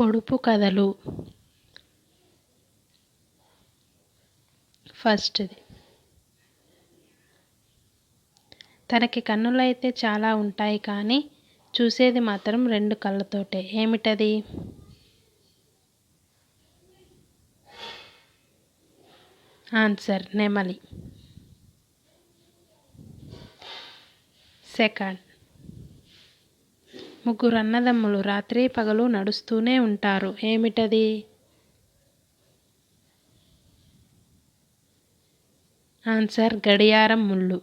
పొడుపు కథలు. ఫస్ట్ది. తనకి కన్నులైతే చాలా ఉంటాయి కానీ చూసేది మాత్రం రెండు కళ్ళతోటే. ఏమిటది? ఆన్సర్ నెమలి. సెకండ్. ముగ్గురు అన్నదమ్ములు రాత్రి పగలు నడుస్తూనే ఉంటారు. ఏమిటది? ఆన్సర్ గడియారం ముళ్ళు.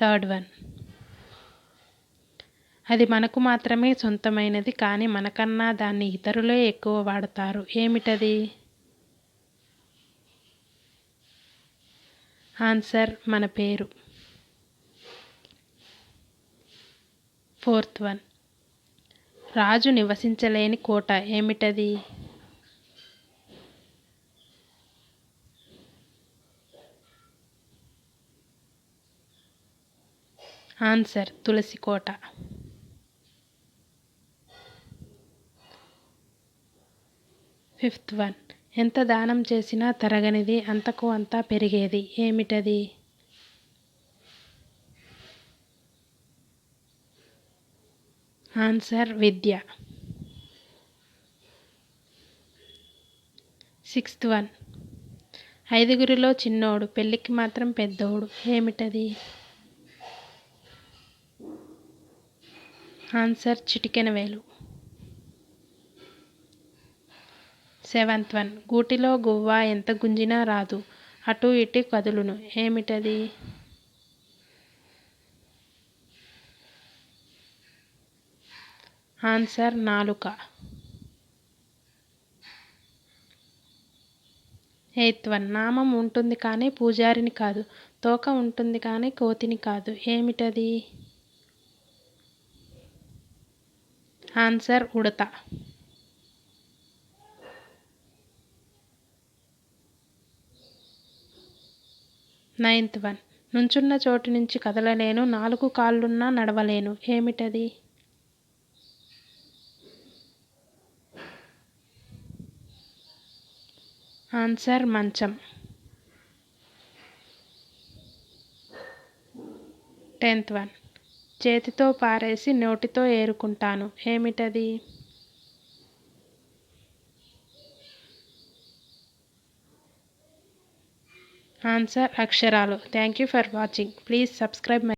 Third one. అది మనకు మాత్రమే సొంతమైనది కానీ మనకన్నా దాన్ని ఇతరులే ఎక్కువ వాడతారు. ఏమిటది? ఆన్సర్ మన పేరు. Fourth one. రాజు నివసించలేని కోట ఏమిటది? ఆన్సర్ తులసి కోట. Fifth one. ఎంత దానం చేసినా తరగనిది అంతకు అంతా పెరిగేది. ఏమిటది? ఆన్సర్ విద్య. Sixth one. ఐదుగురిలో చిన్నోడు పెళ్ళికి మాత్రం పెద్దోడు. ఏమిటది? ఆన్సర్ చిటికెన వేలు. Seventh one. గూటిలో గువ్వ ఎంత గుంజినా రాదు. అటు ఇటు కదులును. ఏమిటది? ఆన్సర్ నాలుక. ఎయిత్ వన్ నామం ఉంటుంది కానీ పూజారిని కాదు. తోక ఉంటుంది కానీ కోతిని కాదు. ఏమిటది? ఆన్సర్ ఉడత. నైన్త్ వన్ నుంచున్న చోటు నుంచి కదలలేను. నాలుగు కాళ్ళున్నా నడవలేను. ఏమిటది? ఆన్సర్ మంచం టెన్త్ వన్ చేతితో పారేసి నోటితో ఏరుకుంటాను. ఏమిటది? ఆన్సర్ అక్షరాలు. Thank you for watching please subscribe my